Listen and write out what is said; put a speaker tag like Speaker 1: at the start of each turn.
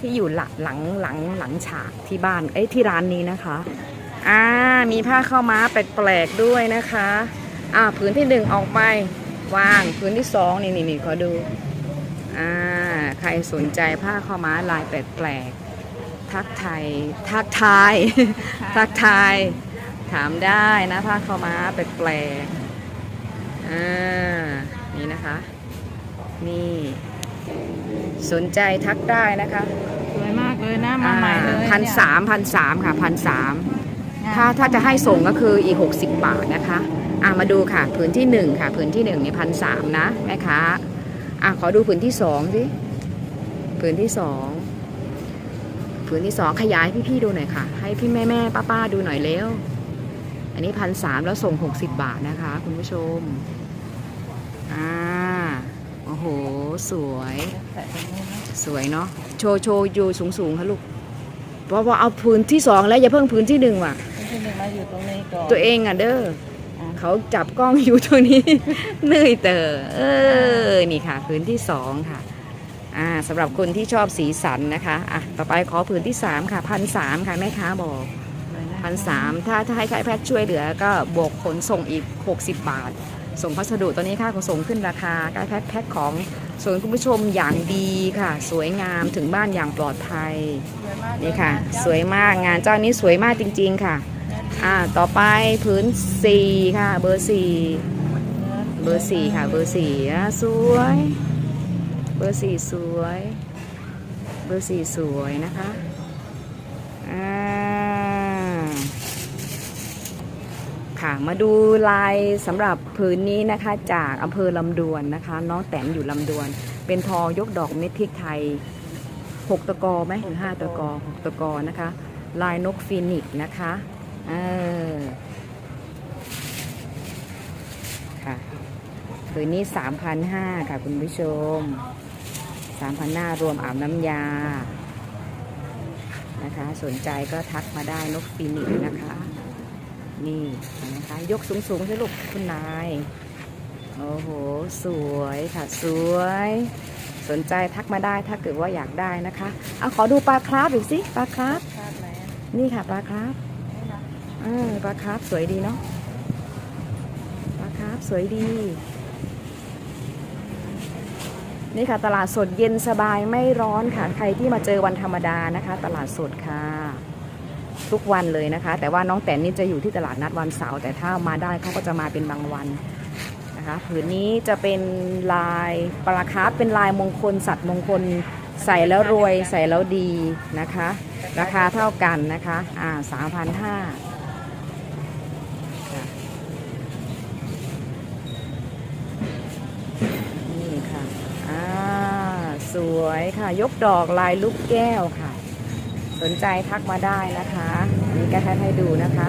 Speaker 1: ที่อยู่หลังหลังหลังหลังฉากที่บ้านเอ้ยที่ร้านนี้นะคะอ่ามีผ้าเข้าม้าแปลกๆด้วยนะคะอ่าผืนที่หนึ่งออกไปวางผืนที่สองนี่นี่นี่ขอดูอ่าใครสนใจผ้าข้าม้าลายแปลกๆทักไทยทักทายทักทายถามได้นะผ้าข้าม้าแปลกๆอ่านี่นะคะ นี่ สนใจทักได้นะคะ
Speaker 2: สวยมากเลยนะมาใหม่เลย
Speaker 1: พันสามพันสามค่ะพันสามถ้าถ้าจะให้ส่งก็คืออีก 60 บาทนะคะอะมาดูค่ะผืนที่ 1 ค่ะผืนที่1เนี่ยพันสามนะแม่ค้าอะขอดูผืนที่2สิผืนที่2ผืนที่ 2 ขยายให้พี่ๆดูหน่อยค่ะ ให้พี่แม่แม่ป้าป้าๆดูหน่อยเร็วอันนี้พันสามแล้วส่ง 60 บาทนะคะ คุณผู้ชมอ่าโอ้โห สวย สวยเนาะโชว์โชว์อยู่สูงสูงๆค่ะลูกเพราะว่าเอาผืนที่สองแล้วอย่าเพิ่งผืนที่หนึ่งว่ะ
Speaker 2: ที่หนึ่งมาอยู่ตรงนี้ก่อน
Speaker 1: ตัวเองอะเด้อ
Speaker 2: อะ
Speaker 1: เขาจับกล้องอยู่ตรงนี้เหนื่อยเตอเออนี่ค่ะ พื้นที่สองค่ะอ่าสำหรับคนที่ชอบสีสันนะคะอะต่อไปขอพื้นที่สามค่ะพันสามค่ะแม่ค้าบอก
Speaker 2: สวยะ
Speaker 1: พันสามถ้าถ้าให้ใครแพทย์ช่วยเหลือก็บวกขนส่งอีก 60 บาท ส่งพัสดุตอนนี้ค่าขนส่งขึ้นราคาการแพ็คแพ็คของส่วนคุณผู้ชมอย่างดีค่ะ สวยงามถึงบ้านอย่างปลอดภัยนี่ค่ะ สวยมากงานเจ้านี้สวยมากจริง ๆ ค่ะอ่าต่อไปพื้นสี่ค่ะ เบอร์สี่เบอร์สี่ค่ะ เบอร์สี่อะสวย เบอร์สี่สวย เบอร์สี่สวยนะคะอ่า ค่ะ มาดูลายสำหรับพื้นนี้นะคะ จากอำเภอลำดวนนะคะ น้องแตนอยู่ลำดวน เป็นทอยกดอกเม็ดพริกไทยหกตะกอไหมหรือห้าตะกอหกตะกอนะคะ ลายนกฟีนิกซ์นะคะเออค่ะผืนนี้สามพันห้าค่ะคุณผู้ชมสามพันห้ารวมอาบน้ำยานะคะ สนใจก็ทักมาได้นกฟีนิกซ์นะคะ นี่เห็นไหมคะ ยกสูงๆใช่ลูกคุณนาย โอ้โห สวยค่ะ สวย สนใจทักมาได้ถ้าเกิดว่าอยากได้นะคะ เอาขอดูปลาคราฟอีกสิปลาคราฟ
Speaker 2: ชาติไหนอะ
Speaker 1: นี่ค่ะปลาคราฟ
Speaker 2: นี่นะ
Speaker 1: เออปลาคราฟสวยดีเนาะปลาคราฟสวยดี นี่ค่ะตลาดสดเย็นสบายไม่ร้อนค่ะ ใครที่มาเจอวันธรรมดานะคะ ตลาดสดค่ะ ทุกวันเลยนะคะ แต่ว่าน้องแตนนี่จะอยู่ที่ตลาดนัดวันเสาร์แต่ถ้ามาได้เขาก็จะมาเป็นบางวันนะคะผืนนี้จะเป็นลายปลาคาร์ฟเป็นลายมงคลสัตว์มงคลใส่แล้วรวยใส่แล้วดีนะคะ ราคาเท่ากันนะคะอ่าสามพันห้านี่ค่ะอ่าสวยค่ะยกดอกลายลูกแก้วค่ะ สนใจทักมาได้นะคะ นี่ก็แทกให้ดูนะคะ